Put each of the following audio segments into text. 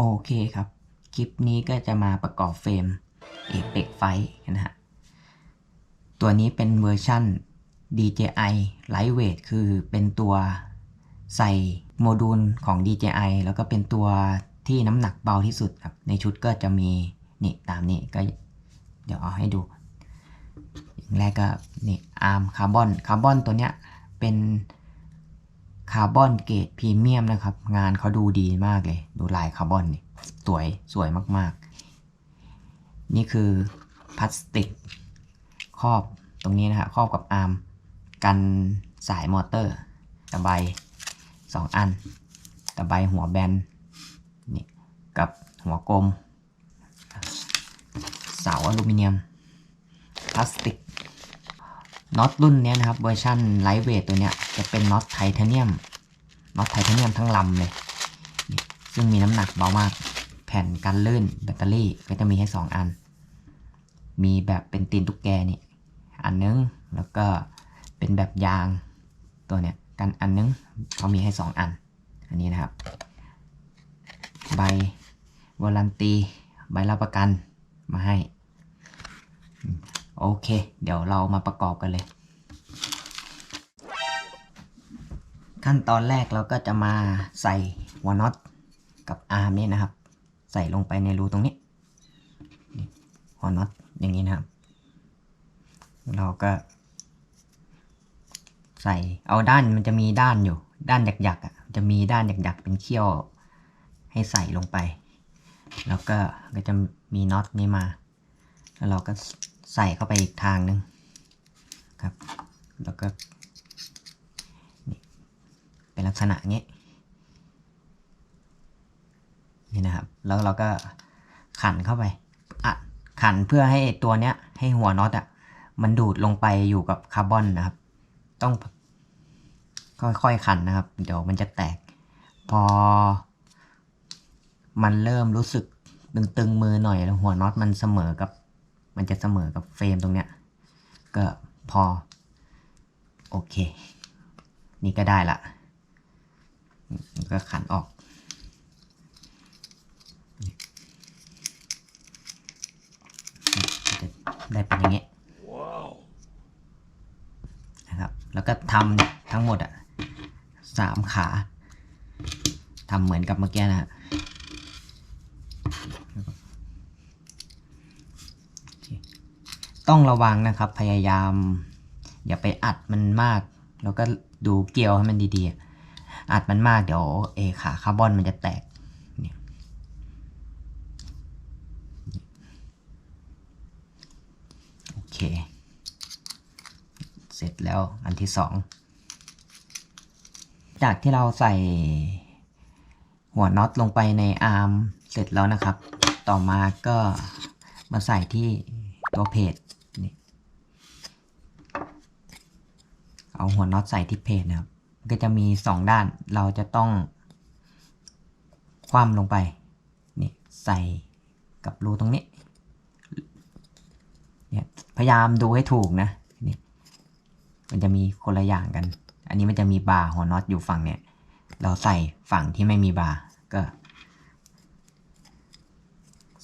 โอเคครับ คลิปนี้ก็จะมาประกอบเฟรมเอเปกไฟนะฮะ ตัวนี้เป็นเวอร์ชั่น DJI Lightweight คือเป็นตัวใส่โมดูลของ DJI แล้วก็เป็นตัวที่น้ำหนักเบาที่สุดครับ ในชุดก็จะมี นี่ตามนี้ก็เดี๋ยวเอาให้ดูอย่างแรกก็นี่อาร์มคาร์บอนคาร์บอนตัวเนี้ยเป็น คาร์บอนเกรดพรีเมียมนะครับ งานเขาดูดีมากเลย ดูลายคาร์บอนนี่สวยสวยมากๆ นี่คือพลาสติกครอบตรงนี้นะฮะครอบกับอาร์มกันสายมอเตอร์ตะไบสองอันตะไบหัวแบนนี่กับหัวกลม เสาอลูมิเนียม พลาสติก น็อตรุ่นนี้นะครับเวอร์ชันไลท์เวทตัวเนี้ยจะเป็นน็อตไทเทเนียมน็อตไทเทเนียมทั้งลำเลย ซึ่งมีน้ำหนักเบามาก แผ่นกันลื่นแบตเตอรี่ก็จะมีให้ 2 อัน มีแบบเป็นตีนตุ๊กแกนี่ อันนึง แล้วก็เป็นแบบยางตัวเนี้ยกันอันนึงเขามีให้ 2 อัน อันนี้นะครับ ใบวอลันตี ใบรับประกันมาให้ โอเค เดี๋ยวเรามาประกอบกันเลย ขั้นตอนแรกเราก็จะมาใส่หัวน็อตกับอาร์มนี่นะครับ ใส่ลงไปในรูตรงนี้หัวน็อตอย่างนี้นะครับ เราก็ใส่เอาด้านมันจะมีด้านอยู่ ด้านหยักๆอะจะมีด้านหยักๆเป็นเขี้ยวให้ใส่ลงไป แล้วก็ก็จะมีน็อตนี้มา แล้วเราก็ ใส่เข้าไปอีกทางหนึ่งครับ แล้วก็เป็นลักษณะนี้นี่นะครับ แล้วเราก็ขันเข้าไปอะขันเพื่อให้ตัวเนี้ย ให้หัวน็อตอะมันดูดลงไปอยู่กับคาร์บอนนะครับ ต้องค่อยๆขันนะครับ เดี๋ยวมันจะแตก พอ มันเริ่มรู้สึกตึงๆมือหน่อยแล้วหัวน็อตมันเสมอกับ มันจะเสมอกับเฟรมตรงเนี้ย ก็พอ โอเค นี่ก็ได้ละ ก็ขันออกจะได้เป็นอย่างนี้นะครับ แล้วก็ทำเนี่ยทั้งหมดอะสามขาทำเหมือนกับเมื่อกี้นะฮะ ต้องระวังนะครับ พยายาม อย่าไปอัดมันมาก แล้วก็ดูเกลียวให้มันดีๆ อัดมันมากเดี๋ยวเอขาคาร์บอนมันจะแตกเนี่ยโอเค เสร็จแล้วอันที่สองจากที่เราใส่หัวน็อตลงไปในอาร์มเสร็จแล้วนะครับ ต่อมาก็มาใส่ที่ตัวเพจนี่ เอาหัวน็อตใส่ที่เพจนะครับก็จะมีสองด้านเราจะต้องคว่ำลงไปนี่ใส่กับรูตรงนี้เนี่ยพยายามดูให้ถูกนะนี่มันจะมีคนละอย่างกัน อันนี้มันจะมีบาร์หัวน็อตอยู่ฝั่งเนี่ยเราใส่ฝั่งที่ไม่มีบาร์ก็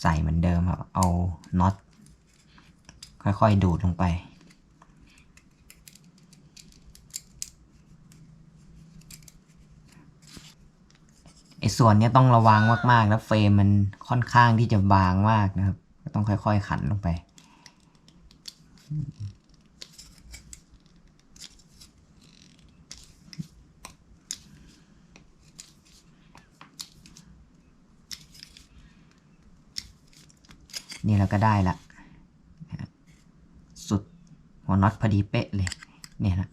ใส่เหมือนเดิมครับเอาน็อตค่อยๆดูดลงไป ไอ้ส่วนนี้ต้องระวังมากๆแล้วเฟรมมันค่อนข้างที่จะบางมากนะครับ ก็ต้องค่อยๆขันลงไป นี่เราก็ได้ละสุดหัวน็อตพอดีเป๊ะเลย เนี่ยนะ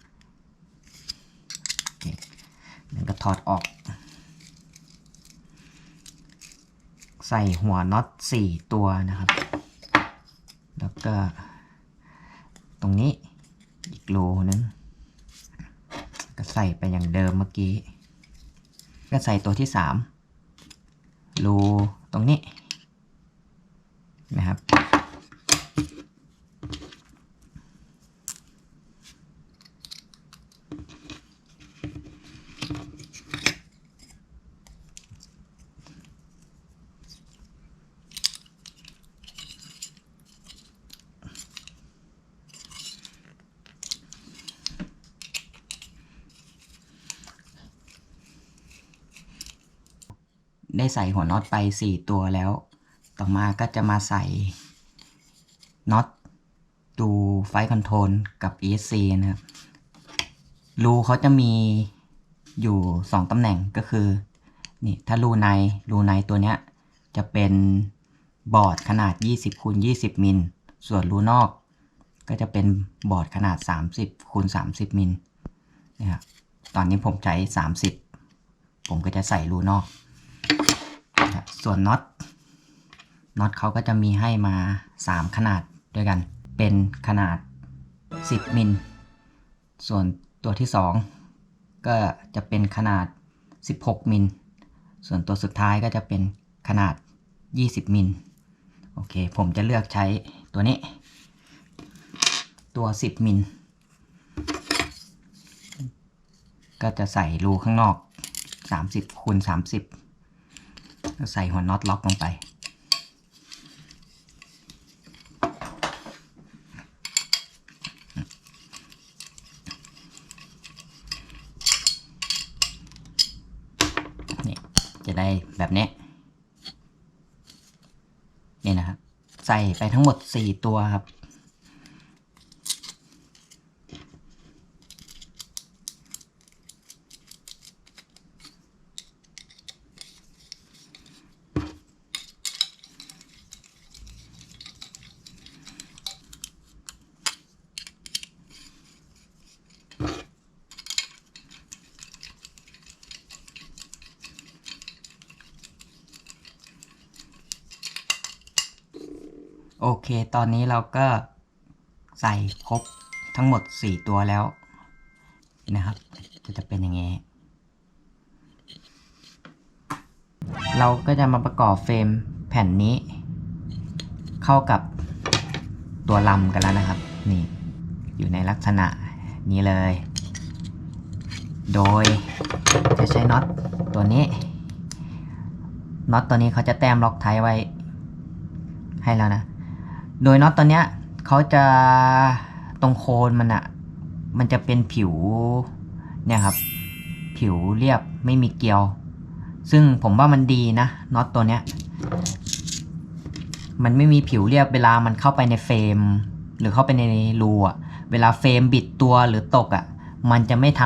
เคแล้วก็ถอดออก ใส่หัวน็อตสี่ตัวนะครับ แล้วก็ ตรงนี้อีกโลนึงก็ใส่ไปอย่างเดิมเมื่อกี้ ก็ใส่ตัวที่สามรูตรงนี้ นะครับ ได้ใส่หัวน็อตไป 4 ตัวแล้ว ต่อมาก็จะมาใส่น็อตดูไฟคอนโทรลกับ ESC นะครับรูเขาจะมีอยู่ 2ตำแหน่งก็คือนี่ถ้ารูในรูในตัวเนี้ยจะเป็นบอร์ดขนาด 20คูณ20 มิล ส่วนรูนอก ก็จะเป็นบอร์ดขนาด 30คูณ30 มิลนะครับตอนนี้ผมใช้ 30 ผมก็จะใส่รูนอก ส่วนน็อตน็อตเขาก็จะมีให้มา 3 ขนาดด้วยกัน เป็นขนาด 10 มิล ส่วนตัวที่ 2 ก็จะเป็นขนาด 16 มิล ส่วนตัวสุดท้ายก็จะเป็นขนาด 20 มิล โอเค ผมจะเลือกใช้ตัวนี้ ตัว 10 มิล ก็จะใส่รูข้างนอก 30คูณ30 ใส่หัวน็อตล็อกลงไป นี่ จะได้แบบนี้ นี่นะครับ ใส่ไปทั้งหมด 4 ตัวครับ ตอนนี้เราก็ใส่ครบทั้งหมด 4 ตัวแล้วนะครับก็จะเป็นอย่างงี้ เราก็จะมาประกอบเฟรมแผ่นนี้ เข้ากับตัวลำกันแล้วนะครับ นี่ อยู่ในลักษณะนี้เลย โดยจะใช้น็อตตัวนี้ น็อตตัวนี้เขาจะแต้มล็อกไทยไว้ให้แล้วนะ โดยน็อตตัวเนี้ยเขาจะตรงโคนมันอะมันจะเป็นผิวเนี่ยครับ ผิวเรียบไม่มีเกลียว ซึ่งผมว่ามันดีนะน็อตตัวเนี้ย มันไม่มีผิวเรียบเวลามันเข้าไปในเฟรม หรือเข้าไปในรูอะเวลาเฟรมบิดตัวหรือตกอะมันจะไม่ท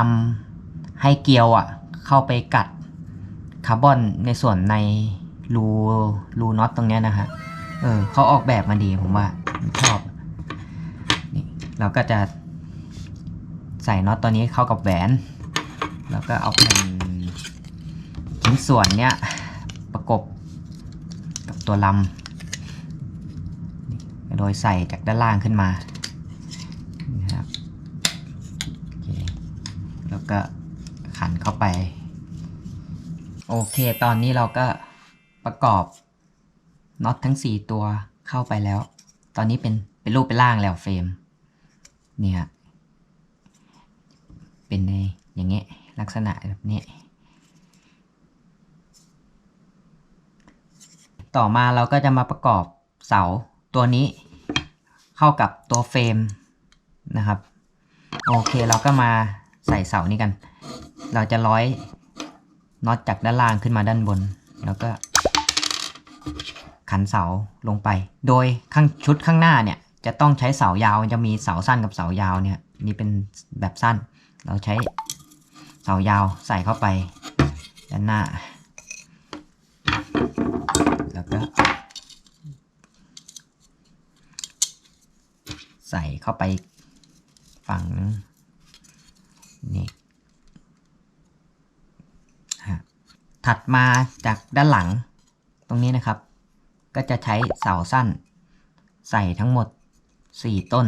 ำให้เกลียวอะเข้าไปกัดคาร์บอนในส่วนในรูรูน็อตตรงเนี้ยนะฮะ เออเขาออกแบบมาดีผมว่าชอบนี่เราก็จะใส่น็อตตัวนี้เข้ากับแหวน แล้วก็เอาเป็นชิ้นส่วนเนี้ยประกบกับตัวลำโดยใส่จากด้านล่างขึ้นมานะครับแล้วก็ขันเข้าไป โอเค ตอนนี้เราก็ประกอบ น็อตทั้ง 4 ตัวเข้าไปแล้ว ตอนนี้เป็นเป็นรูปเป็นร่างแล้วเฟรม เนี่ยเป็นในอย่างเงี้ยลักษณะแบบนี้ ต่อมาเราก็จะมาประกอบเสาตัวนี้เข้ากับตัวเฟรมนะครับ โอเคเราก็มาใส่เสานี้กัน เราจะร้อยน็อตจากด้านล่างขึ้นมาด้านบน แล้วก็ ขันเสาลงไป โดยข้างชุดข้างหน้าเนี่ยจะต้องใช้เสายาวจะมีเสาสั้นกับเสายาวเนี่ยนี่เป็นแบบสั้น เราใช้เสายาวใส่เข้าไปด้านหน้า แล้วก็ใส่เข้าไปฝั่งนี่ถัดมาจากด้านหลังตรงนี้นะครับ ก็จะใช้เสาสั้น ใส่ทั้งหมด 4 ต้น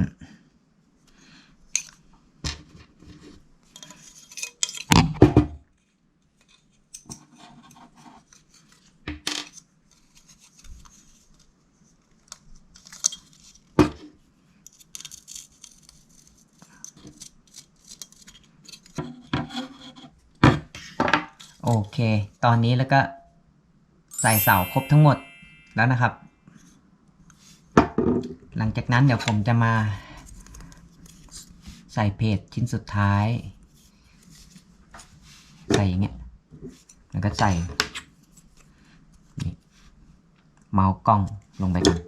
โอเค ตอนนี้แล้วก็ใส่เสาครบทั้งหมด แล้วนะครับ หลังจากนั้นเดี๋ยวผมจะมาใส่เพจชิ้นสุดท้าย ใส่อย่างเงี้ยแล้วก็ใส่เมาส์กล้องลงไปก่น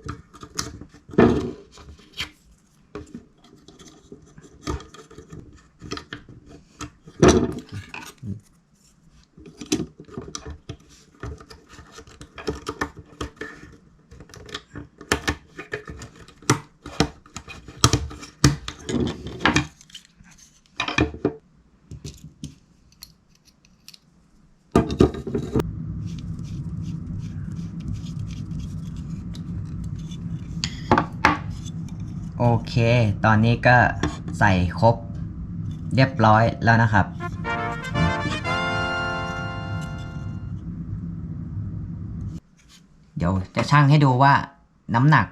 ตอนนี้ก็ใส่ครบเรียบร้อยแล้วนะครับ เดี๋ยวจะชั่งให้ดูว่าน้ำหนัก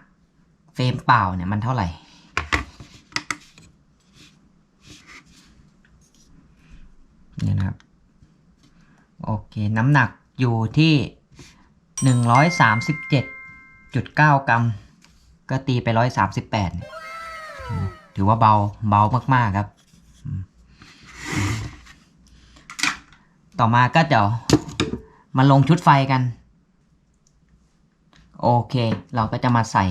เฟรมเปล่าเนี่ยมันเท่าไหร่ นี่นะครับ โอเค น้ำหนักอยู่ที่ 137.9 กรัม ก็ตีไป 138 ถือว่าเบาเบามากๆครับ ต่อมาก็เดี๋ยวมาลงชุดไฟกัน โอเค เราก็จะมาใส่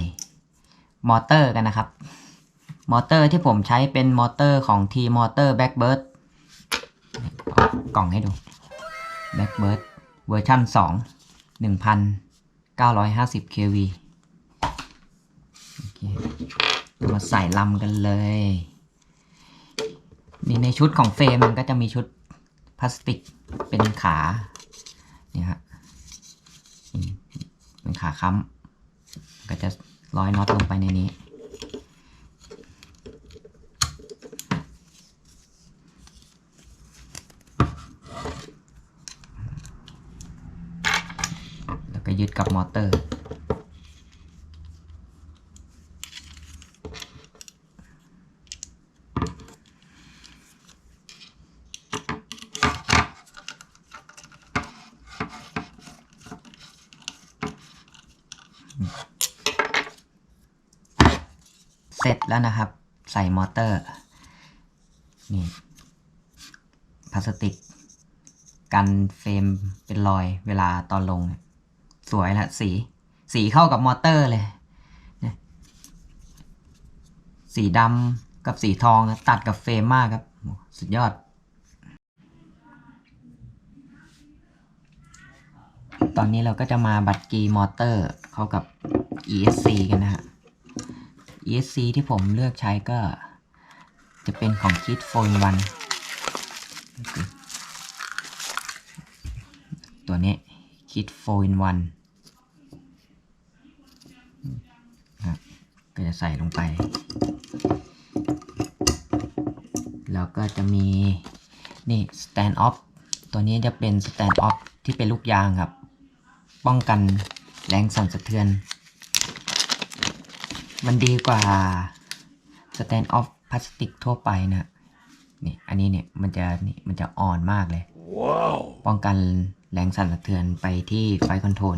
มอเตอร์กันนะครับ มอเตอร์ที่ผมใช้เป็นมอเตอร์ของ T Motor Blackbird เอากล่องให้ดู Blackbird เวอร์ชัน2 1950 kV โอเคเรา มาใส่ลำกันเลย นี่ในชุดของเฟรมมันก็จะมีชุดพลาสติกเป็นขาเนี่ยฮะเป็นขาค้ำก็จะร้อยน็อตลงไปในนี้ แล้วก็ยึดกับมอเตอร์ ร็จแล้วนะครับ ใส่มอเตอร์นี่พลาสติก กันเฟรมเป็นรอยเวลาตอนลง สวยละสี สีเข้ากับมอเตอร์เลย สีดำกับสีทองตัดกับเฟรมมากครับ สุดยอด ตอนนี้เราก็จะมาบัตรกีมอเตอร์เข้ากับ ESC กันนะฮะ ESC ที่ผมเลือกใช้ก็จะเป็นของ Kit 4 in 1ตัวนี้ Kit 4 in 1นะครับก็จะใส่ลงไป แล้วก็จะมีนี่ stand off ตัวนี้จะเป็น stand off ที่เป็นลูกยางครับ ป้องกันแรงสั่นสะเทือน มันดีกว่า stand off พลาสติกทั่วไปนะนี่อันนี้เนี่ยมันจะนี่มันจะอ่อนมากเลยป้องกันแรงสั่นสะเทือนไปที่ไฟคอนโทรล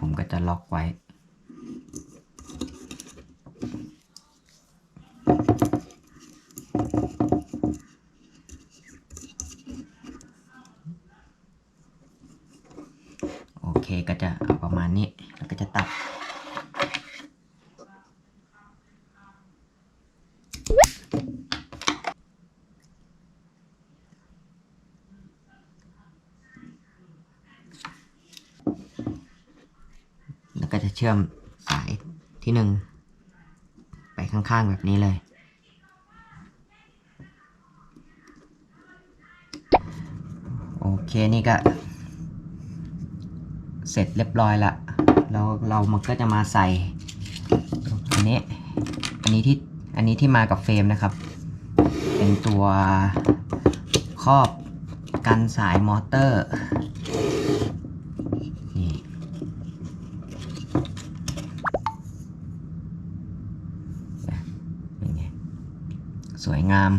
ผมก็จะล็อกไว้ โอเคก็จะเอาประมาณนี้ แล้วก็จะตัด แล้วก็จะเชื่อมสายที่หนึ่งไปข้างๆแบบนี้เลย โอเคนี่ก็ เสร็จเรียบร้อยละแล้วเรามันก็จะมาใส่ อันนี้ อันนี้ที่ อันนี้ที่มากับเฟรมนะครับ เป็นตัวครอบกันสายมอเตอร์ นี่ เป็นไง ส วยงาม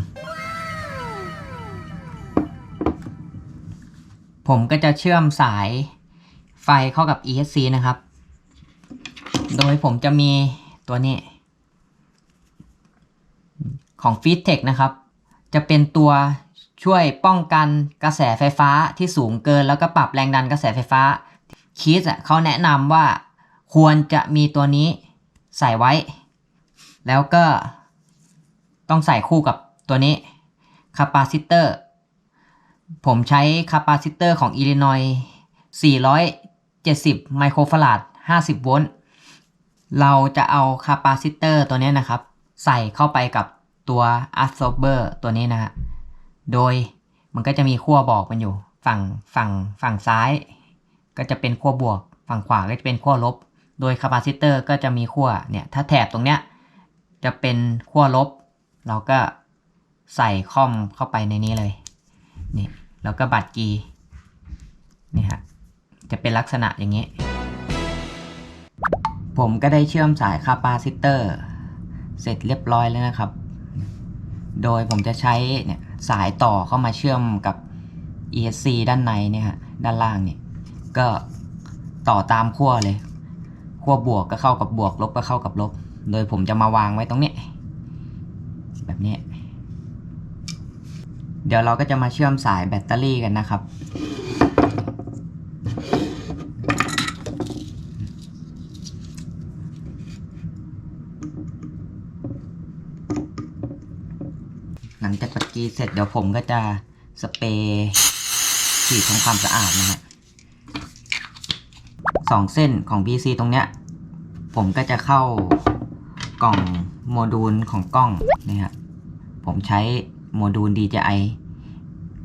ผมก็จะเชื่อมสายไฟเข้ากับ ESC นะครับ โดยผมจะมีตัวนี้ ของ f e e d t e c h นะครับ จะเป็นตัวช่วยป้องกันกระแสไฟฟ้าที่สูงเกิน แล้วก็ปรับแรงดันกระแสไฟฟ้าคีสอะเขาแนะนำว่าควรจะมีตัวนี้ใส่ไว้ แล้วก็ ต้องใส่คู่กับตัวนี้คาปาซิเตอร์ผมใช้คาปาซิเตอร์ของ Illinois 470 ไมโครฟาราด50 โวลต์ เราจะเอาคาปาซิเตอร์ตัวนี้นะครับ ใส่เข้าไปกับตัว absorber ตัวนี้นะฮะ โดยมันก็จะมีขั้วบอกมันอยู่ ฝั่งฝั่งฝั่งซ้าย ก็จะเป็นขั้วบวก ฝั่งขวาก็จะเป็นขั้วลบ โดยคาปาซิเตอร์ก็จะมีขั้วเนี่ย ถ้าแถบตรงเนี้ยจะเป็นขั้วลบ เราก็ใส่คอมเข้าไปในนี้เลยนี่แล้วก็บัตรกีนี่ฮะจะเป็นลักษณะอย่างนี้ ผมก็ได้เชื่อมสายคาปาซิเตอร์ เสร็จเรียบร้อยแล้วนะครับ โดยผมจะใช้เนี่ยสายต่อเข้ามาเชื่อมกับ ESC ด้านในเนี่ยฮะด้านล่างเนี่ยก็ต่อตามขั้วเลยขั้วบวกก็เข้ากับบวกลบก็เข้ากับลบ โดยผมจะมาวางไว้ตรงนี้ แบบนี้ เดี๋ยวเราก็จะมาเชื่อมสายแบตเตอรี่กันนะครับ หลังจากปัดกีเสร็จเดี๋ยวผมก็จะสเปรย์ฉีดทำความสะอาดนะฮะสองเส้นของ BC ตรงเนี้ย ผมก็จะเข้า กล่องโมดูลของกล้องนี่ฮะผมใช้โมดูล DJI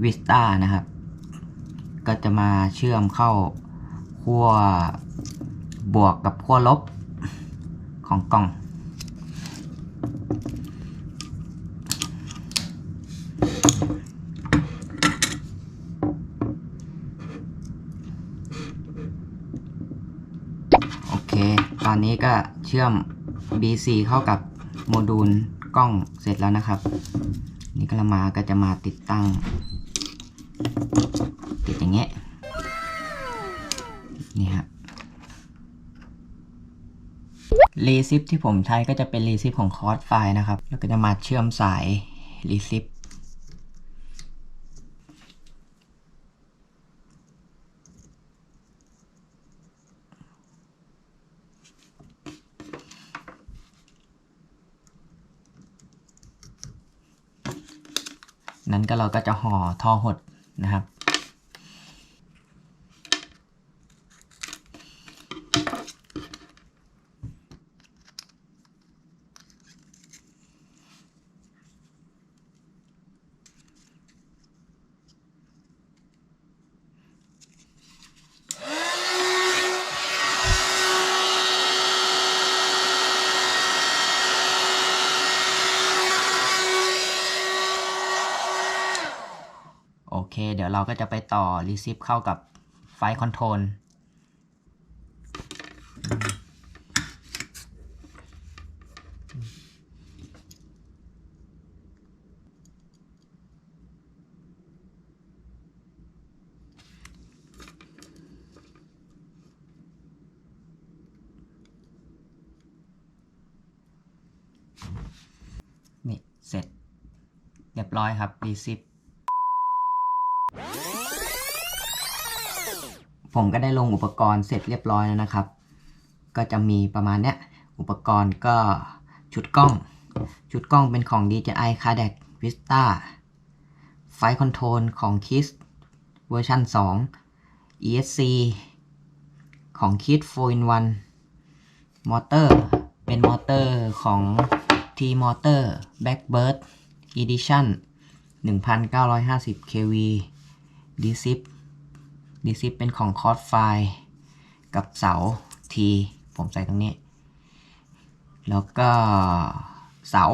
Vista นะครับ ก็จะมาเชื่อมเข้าขั้วบวกกับขั้วลบของกล่องโอเค ตอนนี้ก็เชื่อม BC เข้ากับโมดูลกล้องเสร็จแล้วนะครับ นี่ก็ละมาก็จะมาติดตั้ง ติดอย่างเงี้ยนี่ฮะรีซิปที่ผมใช้ก็จะเป็นรีซิปของคอร์สไฟนะครับ แล้วก็จะมาเชื่อมสายรีซิป ก็เราก็จะห่อทอหดนะครับ เคเดี๋ยวเราก็จะไปต่อรีซิปเข้ากับไฟคอนโทรลนี่เสร็จ เรียบร้อยครับรี ผมก็ได้ลงอุปกรณ์เสร็จเรียบร้อยแล้วนะครับ ก็จะมีประมาณเนี้ย อุปกรณ์ก็ชุดกล้อง ชุดกล้องเป็นของ DJI c a d e c Vista ไฟคอนโทรลของ KISS เวอร์ชัน2 ESC ของ KISS 4 in 1มอเตอร์ เป็นมอเตอร์ของ T Motor Backbird Edition 1950 kV D10 ดีซิเป็นของคอร์ดไฟกับเสาทีผมใส่ตรงนี้ แล้วก็เสา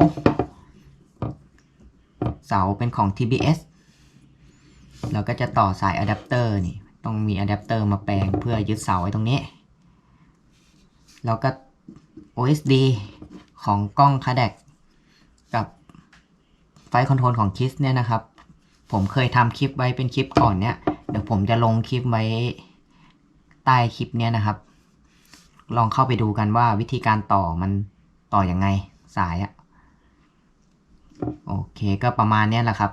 เสาเป็นของ TBS ล้วก็จะต่อสายอะแดปเตอร์นี่ ต้องมีอะแดปเตอร์มาแปลงเพื่อยึดเสาไว้ตรงนี้ แล้วก็ OSD ของกล้องคาแดกกับไฟคอนโทรลของคิสเนี่ยนะครับ ผมเคยทำคลิปไว้เป็นคลิปก่อนเนี่ย เดี๋ยวผมจะลงคลิปไว้ใต้คลิปเนี้ยนะครับ ลองเข้าไปดูกันว่าวิธีการต่อมันต่ออยังไงสายอะโอเคก็ประมาณเนี้ยแหละครับ